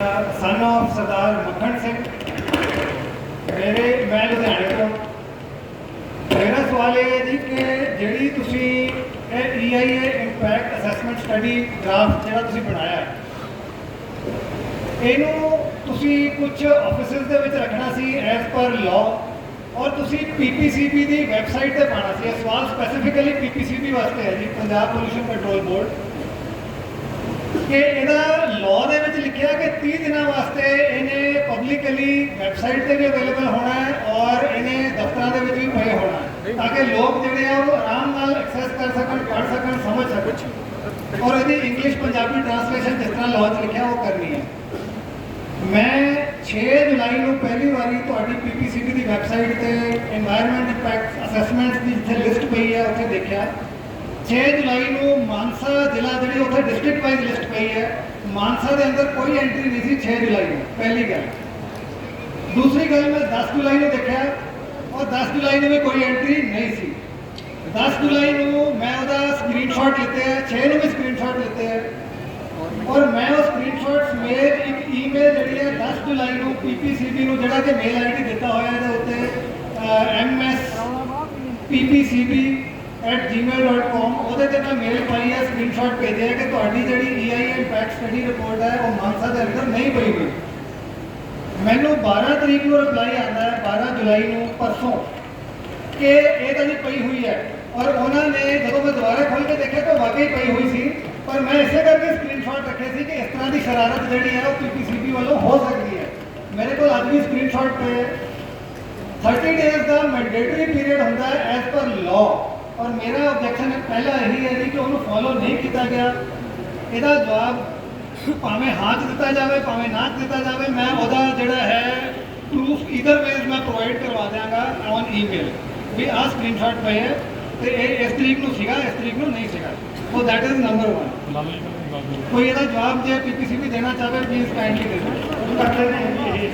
ਸਨ of ਸਰਦਾਰ ਮੱਖਣ ਸਿੰਘ ਮੇਰੇ, ਮੈਂ ਲੁਧਿਆਣੇ ਤੋਂ। ਮੇਰਾ ਸਵਾਲ ਇਹ ਹੈ ਜੀ ਕਿ ਜਿਹੜੀ ਤੁਸੀਂ ਇਹ EIA impact assessment study draft ਜਿਹੜਾ ਤੁਸੀਂ ਬਣਾਇਆ ਇਹਨੂੰ ਤੁਸੀਂ ਕੁਝ ਆਫਿਸਿਸ ਦੇ ਵਿੱਚ ਰੱਖਣਾ ਸੀ ਐਜ਼ ਪਰ ਲਾਅ ਔਰ ਤੁਸੀਂ PPCB ਦੀ ਵੈਬਸਾਈਟ ਤੇ ਪਾਣਾ ਸੀ। ਇਹ ਸਵਾਲ ਸਪੈਸੀਫਿਕਲੀ PPCB ਵਾਸਤੇ ਹੈ ਜੀ, ਪੰਜਾਬ ਪੋਲੂਸ਼ਨ ਕੰਟਰੋਲ ਬੋਰਡ ਕਿ ਇਹਦਾ ਲਾਅ ਦੇ ਵਿੱਚ ਲਿਖਿਆ ਕਿ 30 ਦਿਨਾਂ ਵਾਸਤੇ ਇਹਨੇ ਪਬਲਿਕਲੀ ਵੈਬਸਾਈਟ ਤੇ ਵੀ ਅਵੇਲੇਬਲ ਹੋਣਾ ਹੈ ਔਰ ਇਹਨੇ ਦਫ਼ਤਰਾਂ ਦੇ ਵਿੱਚ ਵੀ ਪਏ ਹੋਣਾ ਤਾਂ ਕਿ ਲੋਕ ਜਿਹੜੇ ਆ ਉਹ ਆਰਾਮ ਨਾਲ ਐਕਸੈਸ ਕਰ ਸਕਣ, ਪੜ੍ਹ ਸਕਣ, ਸਮਝ ਸਕਣ। ਔਰ ਇਹਦੀ ਇੰਗਲਿਸ਼ ਪੰਜਾਬੀ ਟ੍ਰਾਂਸਲੇਸ਼ਨ ਜਿਸ ਤਰ੍ਹਾਂ ਲਾਅ 'ਚ ਲਿਖਿਆ ਉਹ ਕਰਨੀ ਹੈ। ਮੈਂ 6 ਜੁਲਾਈ ਨੂੰ ਪਹਿਲੀ ਵਾਰੀ ਤੁਹਾਡੀ ਪੀਪੀਸੀਟੀ ਦੀ ਵੈਬਸਾਈਟ ਤੇ এনवायरमेंट ਇੰਪੈਕਟ ਅਸੈਸਮੈਂਟਸ ਦੀ ਜਿੱਥੇ ਲਿਸਟ ਪਈ ਹੈ, ਉੱਥੇ ਦੇਖਿਆ। 6 ਜੁਲਾਈ ਨੂੰ ਮਾਨਸਾ ਉੱਥੇ ਲਿਸਟ ਪਈ ਹੈ। ਮਾਨਸਾ ਦੇ ਅੰਦਰ ਕੋਈ ਐਂਟਰੀ ਨਹੀਂ ਸੀ 6 ਜੁਲਾਈ ਨੂੰ, ਪਹਿਲੀ ਗੱਲ। ਦੂਸਰੀ ਗੱਲ ਮੈਂ 10 ਜੁਲਾਈ ਨੂੰ ਦੇਖਿਆ ਔਰ 10 ਜੁਲਾਈ ਨੂੰ ਵੀ ਕੋਈ ਐਂਟਰੀ ਨਹੀਂ ਸੀ। 10 ਜੁਲਾਈ ਨੂੰ ਮੈਂ ਉਹਦਾ ਸਕਰੀਨਸ਼ਾਟ ਲਿੱਤੇ ਹੈ 6 ਨੂੰ ਵੀ ਸਕਰੀਨਸ਼ਾਟ ਲਿੱਤੇ ਹੈ ਔਰ ਮੈਂ ਉਹ ਸਕਰੀਨਸ਼ਾਟ ਸਮੇਤ ਇੱਕ ਈਮੇਲ ਜਿਹੜੀ ਹੈ 10 ਜੁਲਾਈ ਨੂੰ ਪੀਪੀਸੀਬੀ ਨੂੰ ਜਿਹੜਾ ਕਿ ਮੇਲ ਆਈਡੀ ਦਿੱਤਾ ਹੋਇਆ ਇਹਦੇ ਉੱਤੇ ppcb@gmail.com ਉਹਦੇ ਤੇ ਮੈਂ ਮੇਲ ਪਾਈ ਹੈ ਸਕਰੀਨਸ਼ਾਟ ਭੇਜਿਆ ਕਿ ਤੁਹਾਡੀ ਜਿਹੜੀ EIA ਇੰਪੈਕਟ ਸਟੱਡੀ ਰਿਪੋਰਟ ਹੈ, ਉਹ ਮਾਨਸਾ ਦੇ ਅੰਦਰ ਨਹੀਂ ਪਈ ਹੋਈ। ਮੈਨੂੰ 12 ਤਰੀਕ ਨੂੰ ਰਿਪਲਾਈ ਆਉਂਦਾ ਹੈ 12 ਜੁਲਾਈ ਨੂੰ ਪਰਸੋਂ, ਕਿ ਇਹ ਤਾਂ ਜੀ ਪਈ ਹੋਈ ਹੈ। ਔਰ ਉਹਨਾਂ ਨੇ ਜਦੋਂ ਮੈਂ ਦੁਬਾਰਾ ਖੋਲ ਕੇ ਦੇਖਿਆ ਤਾਂ ਵਾਕਈ ਪਈ ਹੋਈ ਸੀ। ਪਰ ਮੈਂ ਇਸੇ ਕਰਕੇ ਸਕਰੀਨਸ਼ਾਟ ਰੱਖੇ ਸੀ ਕਿ ਇਸ ਤਰ੍ਹਾਂ ਦੀ ਸ਼ਰਾਰਤ ਜਿਹੜੀ ਹੈ, ਉਹ ਪੀਪੀਸੀਬੀ ਵੱਲੋਂ ਹੋ ਸਕਦੀ ਹੈ। ਮੇਰੇ ਕੋਲ ਅੱਜ ਵੀ ਸਕਰੀਨਸ਼ਾਟ ਪਏ ਹੈ। 30 ਡੇਜ਼ ਦਾ ਮੈਂਡੇਟਰੀ ਪੀਰੀਅਡ ਹੁੰਦਾ ਹੈ ਐਜ਼ ਪਰ ਲਾਅ ਔਰ ਮੇਰਾ ਆਬਜੈਕਸ਼ਨ ਪਹਿਲਾ ਇਹੀ ਹੈ ਜੀ ਕਿ ਉਹਨੂੰ ਫੋਲੋ ਨਹੀਂ ਕੀਤਾ ਗਿਆ। ਇਹਦਾ ਜਵਾਬ ਭਾਵੇਂ ਹਾਂ 'ਚ ਦਿੱਤਾ ਜਾਵੇ ਭਾਵੇਂ ਨਾ ਦਿੱਤਾ ਜਾਵੇ ਮੈਂ ਉਹਦਾ ਜਿਹੜਾ ਹੈ ਪ੍ਰੂਫ ਈਦਰ ਵੇਜ਼ ਮੈਂ ਪ੍ਰੋਵਾਈਡ ਕਰਵਾ ਦਿਆਂਗਾ ਔਨ ਈਮੇਲ ਵੀ ਆਹ ਸਕਰੀਨਸ਼ਾਟ ਪਏ ਹੈ ਤੇ ਇਹ ਇਸ ਤਰੀਕ ਨੂੰ ਸੀਗਾ ਇਸ ਤਰੀਕ ਨੂੰ ਨਹੀਂ ਸੀਗਾ। ਸੋ ਦੈਟ ਇਜ਼ ਨੰਬਰ 1 ਕੋਈ ਇਹਦਾ ਜਵਾਬ ਜੇ ਪੀਪੀਸੀਬੀ ਦੇਣਾ ਚਾਹਵੇ ਪਲੀਜ਼ ਕਾਈਂਡਲੀ ਦੇ ਦਿਓ। ਕਰ ਲੈਣੇ ਇਹ